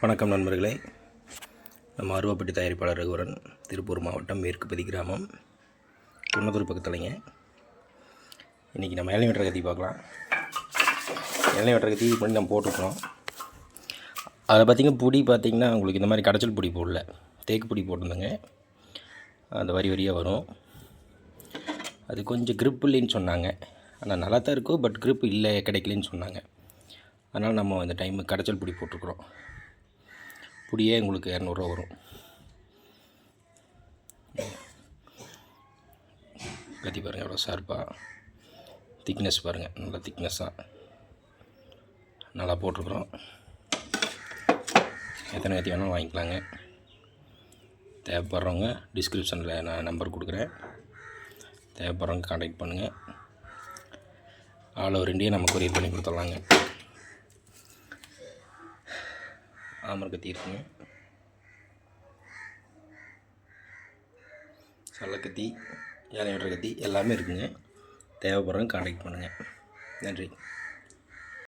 வணக்கம் நண்பர்களே. நம்ம அருவாப்பட்டி தயாரிப்பாளர் ரகுவரன் திருப்பூர் மாவட்டம் மேற்குப்பதி கிராமம் குன்னத்தூர் பக்கத்துலைங்க. இன்றைக்கி நம்ம இளநீ வெட்டுற கத்தி பார்க்கலாம். இளநீ வெட்டுற கத்தி இது பண்ணி நம்ம போட்டுருக்கோம் அதை பார்த்திங்கன்னா பொடி பார்த்திங்கன்னா உங்களுக்கு இந்த மாதிரி கடைச்சல் பொடி போடல. தேக்கு பொடி போட்டிருந்தேங்க. அந்த வரி வரியாக வரும். அது கொஞ்சம் க்ரிப் இல்லைன்னு சொன்னாங்க. ஆனால் நல்லா தான் இருக்கும் பட் க்ரிப் இல்லை கிடைக்கலன்னு சொன்னாங்க. அதனால் நம்ம இந்த டைம் கடைச்சல் பிடி போட்டிருக்குறோம். புடியே உங்களுக்கு இரநூறுவா வரும். கத்தி பாருங்கள் எவ்வளோ ஷார்ப்பாக திக்னஸ் பாருங்கள் நல்லா திக்னஸ்ஸாக நல்லா போட்டிருக்குறோம். எத்தனை கத்தி வேணாலும் வாங்கிக்கலாங்க. தேவைப்படுறவங்க டிஸ்கிரிப்ஷனில் நான் நம்பர் கொடுக்குறேன். தேவைப்படுறவங்க காண்டாக்ட் பண்ணுங்கள் ஆல் ஓவர் இண்டியா நம்ம கொரியர் பண்ணி கொடுத்துடலாங்க. ஆமர் கத்தி இருக்குங்க சல்லக்கத்தி ஏழை கத்தி எல்லாமே இருக்குங்க. தேவைப்படுறவங்க கான்டாக்ட் பண்ணுங்கள் நன்றி.